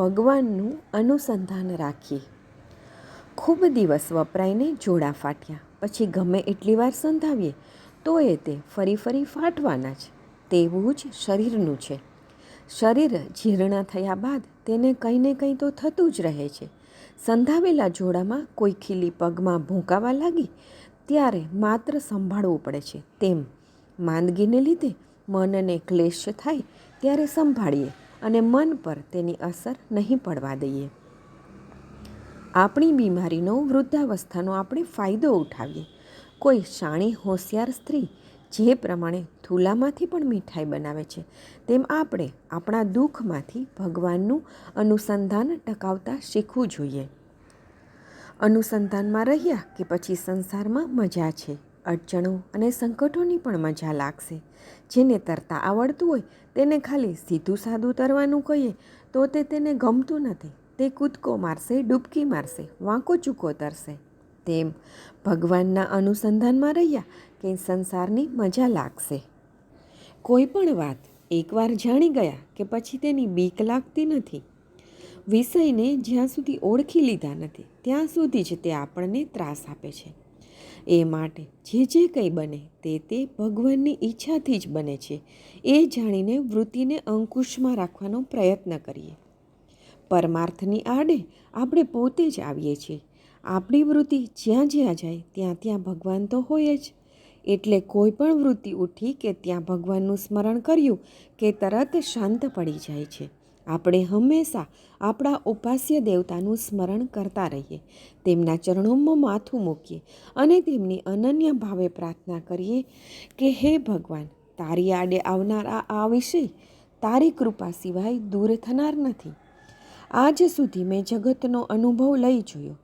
ભગવાનનું અનુસંધાન રાખીએ ખૂબ દિવસ વપરાઈને જોડા ફાટ્યા. પછી ગમે એટલી વાર સંધાવીએ તો એ તે ફરી ફરી ફાટવાના જ. તેવું જ શરીરનું છે. શરીર જીર્ણ થયા બાદ તેને કંઈ ને કંઈ તો થતું જ રહે છે. સંધાવેલા જોડામાં કોઈ ખીલી પગમાં ભૂંકાવા લાગી, ત્યારે માત્ર સંભાળવું પડે છે. તેમ માંદગીને લીધે મનને ક્લેશ થાય, ત્યારે સંભાળીએ. અને મન પર તેની અસર નહીં પડવા દઈએ. આપણી બીમારીનો વૃદ્ધાવસ્થાનો આપણે ફાયદો ઉઠાવીએ. કોઈ શાણી હોશિયાર સ્ત્રી જે પ્રમાણે થૂલામાંથી પણ મીઠાઈ બનાવે છે, તેમ આપણે આપણા દુઃખમાંથી ભગવાનનું અનુસંધાન ટકાવતા શીખવું જોઈએ. અનુસંધાનમાં રહ્યા કે પછી સંસારમાં મજા છે? અડચણો અને સંકટોની પણ મજા લાગશે. જેને તરતા આવડતું હોય તેને ખાલી સીધું સાદું તરવાનું કહીએ તો તે તેને ગમતું નથી. તે કૂદકો મારશે, ડૂબકી મારશે, વાંકો ચૂકો તરશે. તેમ ભગવાનના અનુસંધાનમાં રહ્યા કે સંસારની મજા લાગશે. કોઈ પણ વાત એકવાર જાણી ગયા કે પછી તેની બીક લાગતી નથી. વિષયને જ્યાં સુધી ઓળખી લીધા નથી, ત્યાં સુધી જ તે આપણને ત્રાસ આપે છે. એ માટે. જે જે કંઈ બને તે તે ભગવાનની ઈચ્છાથી જ બને છે. એ જાણીને વૃત્તિને અંકુશમાં રાખવાનો પ્રયત્ન કરીએ. પરમાર્થની આડે આપણે પોતે જ આવીએ છીએ. આપણી વૃત્તિ જ્યાં જ્યાં જાય ત્યાં ત્યાં ભગવાન તો હોય જ. એટલે કોઈ પણ વૃત્તિ ઉઠી કે ત્યાં ભગવાનનું સ્મરણ કર્યું કે તરત શાંત પડી જાય છે. આપણે હંમેશા આપણા ઉપાસ્ય દેવતાનું સ્મરણ કરતા રહીએ, તેમના ચરણોમાં માથું મૂકીએ અને તેમની અનન્ય ભાવે પ્રાર્થના કરીએ કે હે ભગવાન, તારી આડે આવનારા આ વિષય તારી કૃપા સિવાય દૂર થનાર નથી. આજ સુધી મેં જગતનો અનુભવ લઈ જોયો.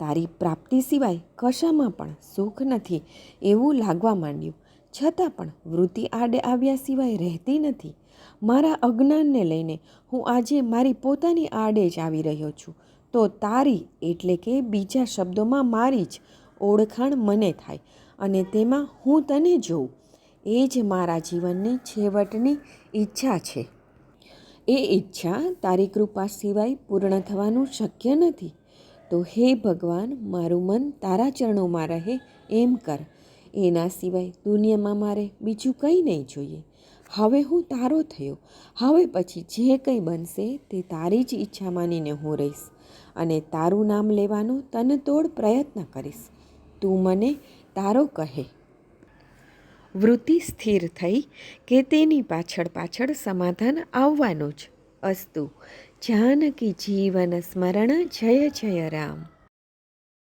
તારી પ્રાપ્તિ સિવાય કશામાં પણ સુખ નથી એવું લાગવા માંડ્યું. છતાં પણ વૃત્તિ આડે આવ્યા સિવાય રહેતી નથી. મારા અજ્ઞાનને લઈને હું આજે મારી પોતાની આડે જ આવી રહ્યો છું. તો તારી એટલે કે બીજા શબ્દોમાં મારી જ ઓળખાણ મને થાય અને તેમાં હું તને જોઉં. એ જ મારા જીવનની છેવટની ઈચ્છા છે. એ ઈચ્છા તારી કૃપા સિવાય પૂર્ણ થવાનું શક્ય નથી. તો હે ભગવાન, મારું મન તારા ચરણોમાં રહે એમ કર. એના સિવાય દુનિયામાં મારે બીજું કંઈ નહીં જોઈએ. હવે હું તારો થયો. હવે પછી જે કંઈ બનશે તે તારી જ ઈચ્છા માનીને હું રહીશ અને તારું નામ લેવાનો તનતોડ પ્રયત્ન કરીશ. તું મને તારો કહે. વૃત્તિ સ્થિર થઈ કે તેની પાછળ પાછળ સમાધાન આવવાનું જ. અસ્તુ, જાનકી જીવન સ્મરણ, જય જય રામ.